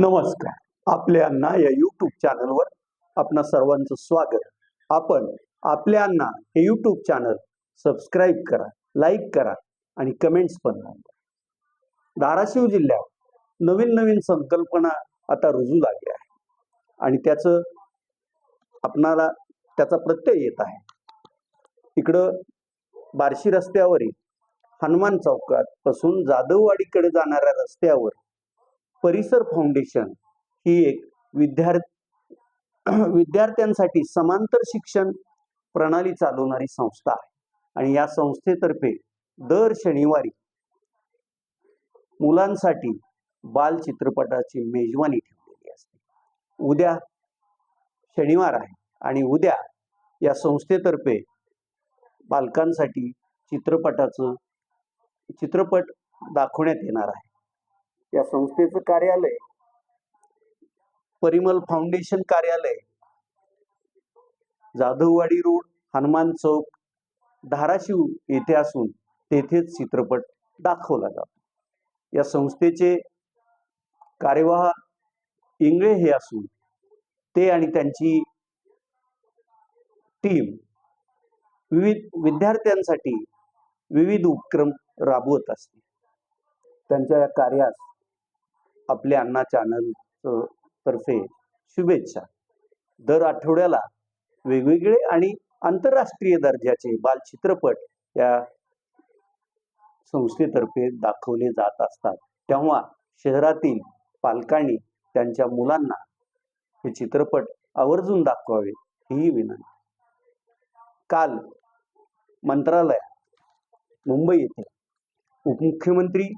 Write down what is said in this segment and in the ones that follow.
नमस्कार. आपल्या अण्णा या यूट्यूब चॅनलवर आपणा सर्वांचं स्वागत. आपण आपल्या अण्णा हे यूट्यूब चॅनल सबस्क्राईब करा लाईक करा आणि कमेंट्स पण नोंदवा धाराशिव जिल्ह्यात नवीन नवीन संकल्पना आता रुजू लागल्या आहे आणि त्याचं आपणाला त्याचा प्रत्यय येत आहे. इकडं बार्शी रस्त्यावरील हनुमान चौकात पासून जाधववाडीकडे जाणाऱ्या रस्त्यावर परिसर फाउंडेशन ही एक विद्यार्थी विद्यार्थ्यांसाठी समांतर शिक्षण प्रणाली चालवणारी संस्था आहे. आणि या संस्थेतर्फे दर शनिवारी मुलांसाठी बाल चित्रपटाची मेजवानी ठेवलेली असते. उद्या शनिवार आहे आणि उद्या या संस्थेतर्फे बालकांसाठी चित्रपटाचं चित्रपट दाखवण्यात येणार आहे. या संस्थेचं कार्यालय परिमल फाउंडेशन कार्यालय जाधववाडी रोड हनुमान चौक धाराशिव येथे असून तेथेच चित्रपट दाखवला जातो. या संस्थेचे कार्यवाह इंगळे हे असून ते आणि त्यांची टीम विविध विद्यार्थ्यांसाठी विविध उपक्रम राबवत असते. त्यांच्या या कार्यास आपल्या अण्णा चॅनल तर्फे शुभेच्छा. दर आठवड्याला वेगवेगळे आणि आंतरराष्ट्रीय दर्जाचे बालचित्रपट या संस्थेतर्फे दाखवले जात असतात. तेव्हा शहरातील पालकांनी त्यांच्या मुलांना हे चित्रपट आवर्जून दाखवावे ही विनंती. काल मंत्रालयात मुंबई येथे उपमुख्यमंत्री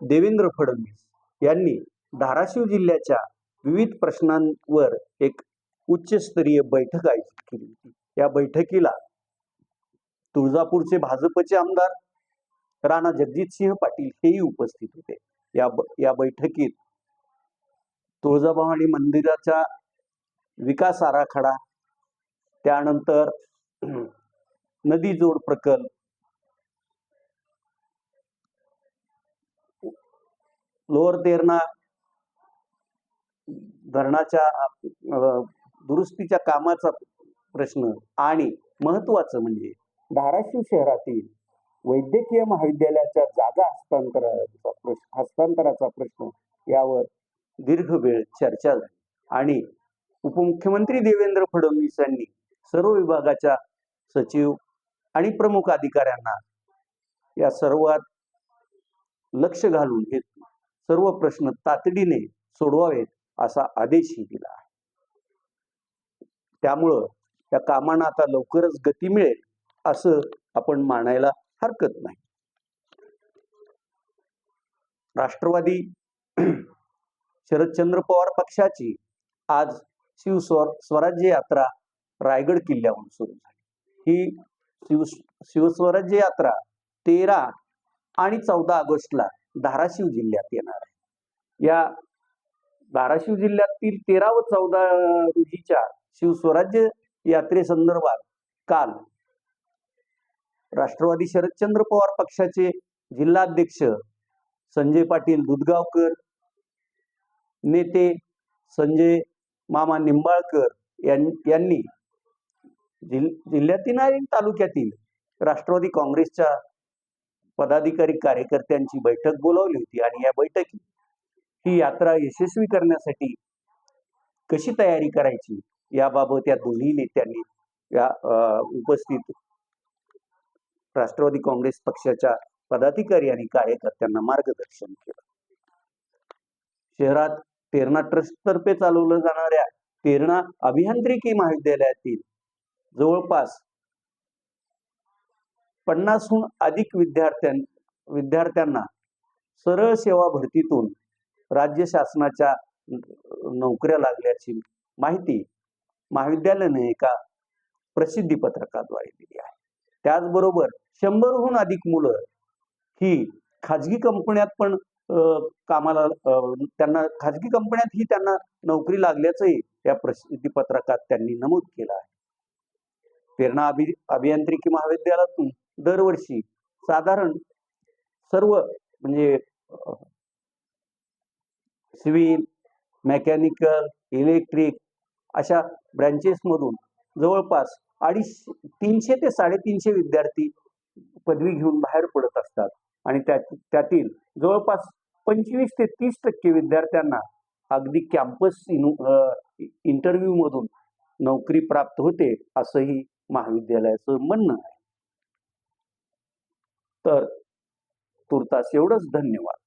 देवेंद्र फडणवीस यांनी धाराशिव जिल्ह्याच्या विविध प्रश्नांवर एक उच्चस्तरीय बैठक आयोजित केली होती. या बैठकीला तुळजापूरचे भाजपचे आमदार राणा जगजितसिंह पाटील हेही उपस्थित होते. या ब- या बैठकीत तुळजाभवानी मंदिराचा विकास आराखडा त्यानंतर नदी जोड प्रकल्प लोअर तेरणा धरणाच्या दुरुस्तीच्या कामाचा प्रश्न आणि महत्वाचं म्हणजे धाराशिव शहरातील वैद्यकीय महाविद्यालयाच्या जागा हस्तांतराचा प्रश्न हस्तांतराचा प्रश्न यावर दीर्घ वेळ चर्चा झाली. आणि उपमुख्यमंत्री देवेंद्र फडणवीस यांनी सर्व विभागाच्या सचिव आणि प्रमुख अधिकाऱ्यांना या सर्वात लक्ष घालून हे सर्व प्रश्न तातडीने सोडवावेत असा आदेशही दिला आहे. त्यामुळं त्या कामांना आता लवकरच गती मिळेल असं आपण मानायला हरकत नाही. राष्ट्रवादी शरदचंद्र पवार पक्षाची आज शिवस्वर स्वराज्य यात्रा रायगड किल्ल्याहून सुरू झाली. ही शिव शिवस्वराज्य यात्रा तेरा आणि चौदा ऑगस्टला धाराशिव जिल्ह्यात येणार आहे. या धाराशिव जिल्ह्यातील तेरा व चौदा रोजीच्या शिवस्वराज्य यात्रेसंदर्भात काल राष्ट्रवादी शरदचंद्र पवार पक्षाचे जिल्हाध्यक्ष संजय पाटील दुधगावकर नेते संजय मामा निंबाळकर यां- यांनी जिल जिल्ह्यातील आणि तालुक्यातील राष्ट्रवादी काँग्रेसच्या पदाधिकारी कार्यकर्त्यांची बैठक बोलावली होती आणि या बैठकीत ही यात्रा यशस्वी करण्यासाठी कशी तयारी करायची याबाबत या दोन्ही नेत्यांनी या उपस्थित राष्ट्रवादी काँग्रेस पक्षाच्या पदाधिकारी आणि कार्यकर्त्यांना मार्गदर्शन केलं. शहरात तेरणा ट्रस्ट तर्फे चालवलं जाणाऱ्या तेरणा अभियांत्रिकी महाविद्यालयातील जवळपास पन्नासहून अधिक विद्यार्थ्यां विद्यार्थ्यांना सरळ सेवा भरतीतून राज्य शासनाच्या नोकऱ्या लागल्याची माहिती महाविद्यालयाने एका प्रसिद्धी पत्रकाद्वारे दिली आहे. त्याचबरोबर शंभरहून अधिक मुलं ही खाजगी कंपन्यात पण कामाला त्यांना खाजगी कंपन्यात ही त्यांना नोकरी लागल्याचंही या प्रसिद्धी पत्रकात त्यांनी नमूद केलं आहे. प्रेरणा अभि अभियांत्रिकी महाविद्यालयातून दरवर्षी साधारण सर्व म्हणजे सिव्हिल मेकॅनिकल इलेक्ट्रिक अशा ब्रँचेसमधून जवळपास अडीच तीनशे ते साडेतीनशे विद्यार्थी पदवी घेऊन बाहेर पडत असतात. आणि त्या त्यातील जवळपास पंचवीस ते तीस टक्के विद्यार्थ्यांना अगदी कॅम्पस इंटरव्ह्यूमधून नोकरी प्राप्त होते असंही महाविद्यालयाचं म्हणणं आहे. तर तुर्तास एवढंच धन्यवाद.